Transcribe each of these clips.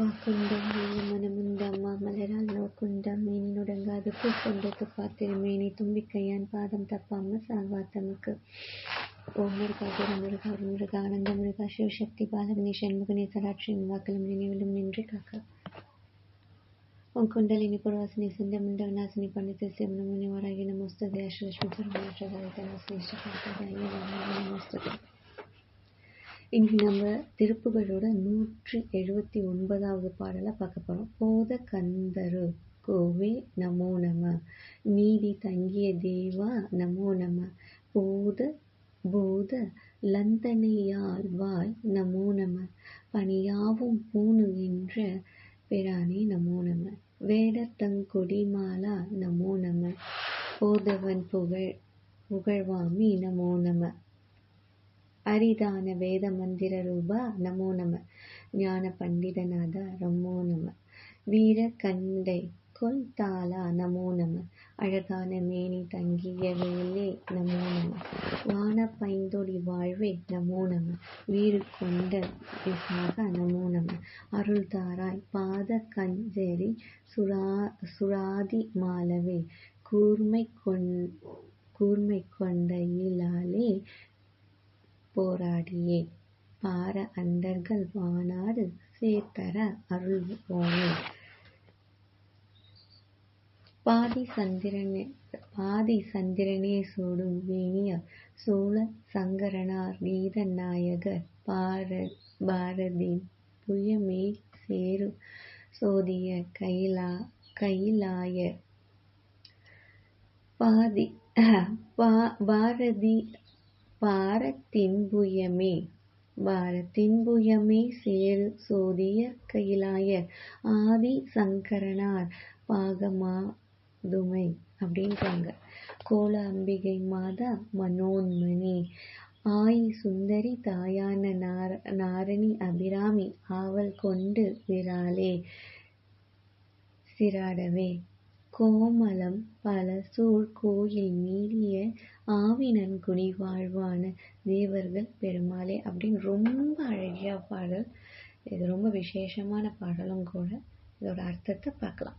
வாக்குண்டம் வெள்ளி மனமுண்டம் மாமலரால் நோக்குண்டம் மேனி நுடங்காது. பூக்கொண்டத்து பார்த்திருமேனி தும்பிக்கையான் பாதம் தப்பாம சாவாத்தமுக்கு ஓம் முருகா குரு முருகா ஒரு முருகா ஆனந்த முருகா சிவசக்தி பாலகனே சண்முகனே சராட்சி வாக்களும் நினைவிலும் நின்று காக்க. உன் குண்டலினி புரவாசினி சிந்த முண்ட விநாசினி பண்டித சிவனம் முனிவராகி நமஸ்தே அஷ்டலட்சுமி சர்வநாசனாசினி நமஸ்தே இன்னைக்கு நம்ம திருப்புகளோட நூற்றி எழுபத்தி ஒன்பதாவது பாடலை பார்க்க போகிறோம் போத கந்தரு கோவே நமோ நம. நீதி தங்கிய தேவா நமோ நம. போத போத லந்தனையாழ்வாய் நமோ நம. பணியாவும் பூணுகின்ற பிரானே நமோ நம. வேடத்தங்கொடிமாலா நமோ நம. போதவன் புகழ் புகழ்வாமி நமோ நம. அரிதான வேத மந்திர ரூபா நமோ நம. ஞான பண்டிதநாத ரமோ நம. வீர கண்டை கொல் தாலா நமோ நம. அழகான மேனி தங்கிய வேலே நமோ நம. வான பைந்தொடி வாழ்வே நமோ நம. வீறு கொண்ட விசாக நமோ நம. அருள்தாராய் பாத கஞ்சேரி சுரா சுராதி மாலவே. கூர்மை கொண் கூர்மை கொண்ட இலாலே போராடியே. பார அண்டர்கள் வானாடு சேர்த்தர அருள்வோனே பாதி சந்திரனே பாதி சந்திரனே சூடும் வேணியர் சோழ சங்கரனார் கீத நாயகர் பார பாரதின் புயமே சேரு சோதிய கைலா கைலாய பாதி பாரதி பாரத்தின்புயமே பாரத்தின்புயமே சேரு சோதிய கைலாய ஆதி சங்கரனார் பாகமாதுமை அப்படின்றாங்க கோல அம்பிகை மாதா மனோன்மணி ஆயி சுந்தரி தாயான நார நாரணி அபிராமி ஆவல் கொண்டு விராலே சிராடவே. கோமலம் பல சூழ் கோயில் மீறிய ஆவினன்குடி வாழ்வான தேவர்கள் பெருமாளே அப்படின்னு ரொம்ப அழகிய பாடல். இது ரொம்ப விசேஷமான பாடலும் கூட. இதோட அர்த்தத்தை பார்க்கலாம்.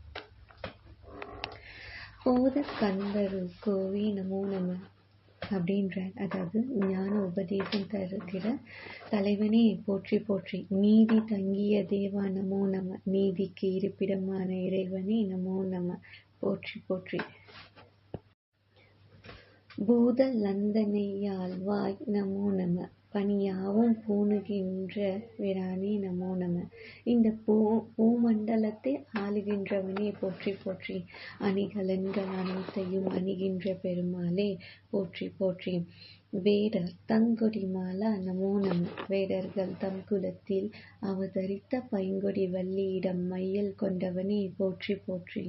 போத கந்தரு கோவி நமோ நம. அப்படின்ற அதாவது ஞான உபதேசம் தருகிற தலைவனே போற்றி போற்றி. நீதி தங்கிய தேவா நமோ நம. நீதிக்கு இருப்பிடமான இறைவனே நமோ நம. போற்றி போற்றி. பூத லந்தனையாழ்வாய் நமோ நம. பணியாவும் பூணுகின்ற விரானே நமோ நம. இந்த பூ பூமண்டலத்தை ஆளுகின்றவனே போற்றி போற்றி. அணிகலன்கள் அனைத்தையும் அணிகின்ற பெருமாளே போற்றி போற்றி. வேடர் தங்கொடி மாலா நமோ நம. வேடர்கள் தம் குலத்தில் அவதரித்த பைங்கொடி வள்ளியிடம் மையல் கொண்டவனே போற்றி போற்றி.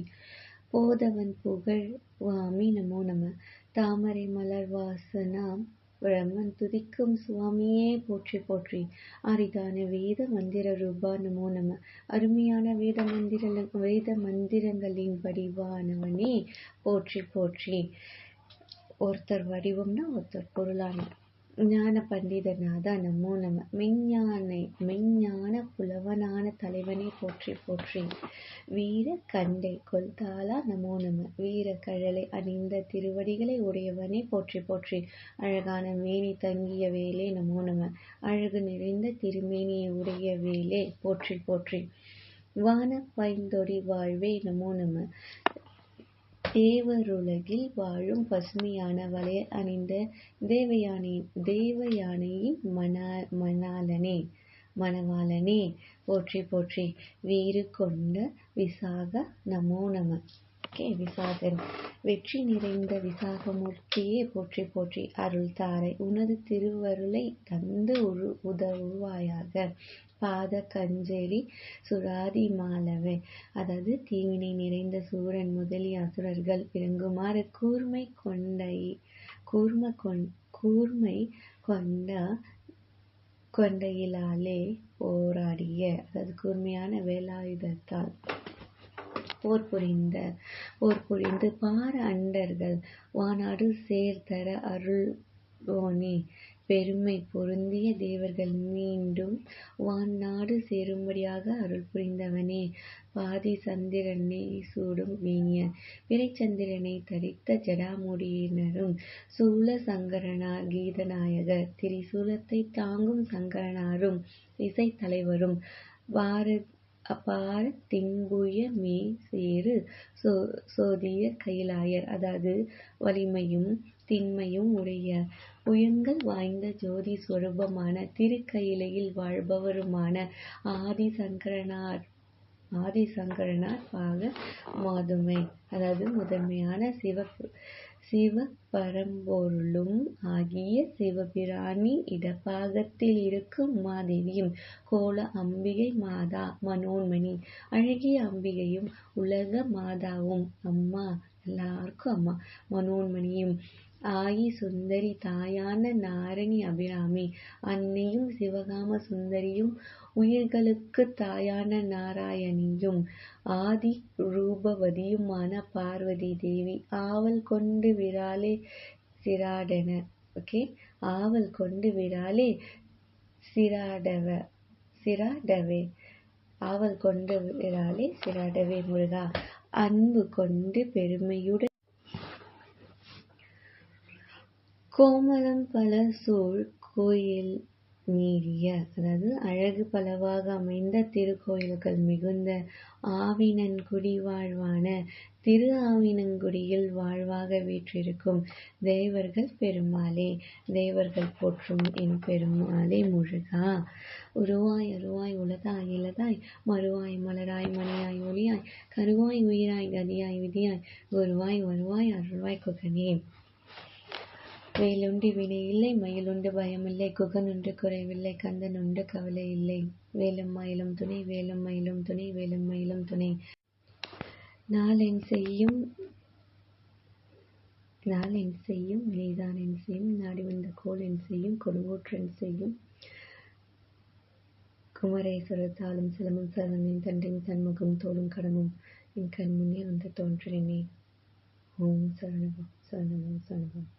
போதவன் புகழ் வாமி நமோ நம. தாமரை மலர் வாசனாம் பிரம்மன் துதிக்கும் சுவாமியே போற்றி போற்றி. அரிதான வேத மந்திர ரூபா நமோ நம. அருமையான வேத மந்திர வேத மந்திரங்களின் வடிவானவனே போற்றி போற்றி. ஒருத்தர் வடிவம்னா ஒருத்தர் பொருளான. ஞான பண்டிதநாதா நமோ நம. மெஞ்ஞானை மெஞ்ஞான புலவனான தலைவனை போற்றி போற்றி. வீர கண்டை கொல்தாலா நமோ நம. வீர கழலை அணிந்த திருவடிகளை உடையவனே போற்றி போற்றி. அழகான மேனி தங்கிய வேலே நமோ நம. அழகு நிறைந்த திருமேனியை உடைய வேலே போற்றி போற்றி. வான பைந்தொடி வாழ்வே நமோ நம. தேவருலகில் வாழும் பசுமையான வளைய அணிந்த தேவயானி தேவயானையின் மணா மணாலனே மணவாளனே. போற்றி போற்றி. வீறு கொண்ட விசாக நமோ நம. கே விசாகன் வெற்றி நிறைந்த விசாகமூர்த்தியே போற்றி போற்றி அருள் தாரை. உனது திருவருளை தந்து உரு உதவுவாயாக. பாத கஞ்சேரி சுராதி மாலவே. அதாவது தீவினை நிறைந்த சூரன் முதலிய அசுரர்கள் இறங்குமாறு கூர்மை கொண்டை கூர்ம கொண் கூர்மை கொண்ட கொண்டையிலாலே போராடிய. அதாவது கூர்மையான வேலாயுதத்தால். போர் புரிந்த போர் புரிந்து பார அண்டர்கள் வானாடு சேர்தர அருள்வோனே. பெருமை பொருந்திய தேவர்கள் மீண்டும் வான்நாடு சேரும்படியாக அருள் புரிந்தவனே. பாதி சந்திரனை சூடும் வீணியன் பிறைச்சந்திரனை தரித்த ஜடாமுடியினரும் சூல சங்கரனார் கீதநாயகர் திரிசூலத்தை தாங்கும் சங்கரனாரும் இசைத்தலைவரும் பாரத் அபார திங்குய மே சேரு சோ சோதியர் கைலாயர். அதாவது வலிமையும் திண்மையும் உடைய உயங்கல் வாய்ந்த ஜோதி ஸ்வரூபமான திருக்கயிலையில் வாழ்பவருமான ஆதிசங்கரனார் ஆதிசங்கரனார் பாக மாதுமை. அதாவது முதன்மையான சிவ சிவபரம்பொருளும் ஆகிய சிவபிராணி இடப்பாகத்தில் இருக்கும் உமாதேவியும் கோல அம்பிகை மாதா மனோன்மணி அழகிய அம்பிகையும் உலக மாதாவும் அம்மா எல்லாருக்கும் அம்மா மனோன்மணியும் ஆயி சுந்தரி தாயான நாரணி அபிராமி அன்னையும் சிவகாம சுந்தரியும் உயிர்களுக்குத் தாயான நாராயணியும் ஆதி ரூபவதியுமான பார்வதி தேவி ஆவல் கொண்டு விராலே சிராடன. ஓகே ஆவல் கொண்டு விராலே சிராடவ சிராடவே. ஆவல் கொண்டு விராலே சிராடவே முருகா. அன்பு கொண்டு பெருமையுடன். கோமலம் பல சூழ் கோயில் மீறிய அதாவது அழகு பலவாக அமைந்த திருக்கோயில்கள் மிகுந்த ஆவினன்குடி வாழ்வான திரு ஆவினங்குடியில் வாழ்வாக வீற்றிருக்கும் தேவர்கள் பெருமாளே தேவர்கள் போற்றும் என் பெருமாளே முழுகா உருவாய் அருவாய் உலதாய் இலதாய் மறுவாய் மலராய் மணியாய் ஒளியாய் கருவாய் உயிராய் கதியாய் விதியாய் குருவாய் வருவாய் அருள்வாய் குகனே. வேலுண்டு வினை இல்லை மயிலுண்டு பயமில்லை குகனுண்டு குறைவில்லை கந்தனுண்டு கவலை இல்லை. வேலும் மயிலும் துணை வேலும் மயிலும் துணை வேலும் மயிலும் துணை. நாளென் செய்யும் நாள் செய்யும் வினைதான் என் செய்யும் நாடி வந்த கோல் என் செய்யும் கொடுவோற்றன் செய்யும். குமரேஸ்வரர் தாளும் சிலமும் சரணனின் தண்டின் தன்முகம் தோளும் கடமும் என் கண் முன்னே வந்து தோன்றினே ஓம் சரணபம் சரணபம் சரணபம்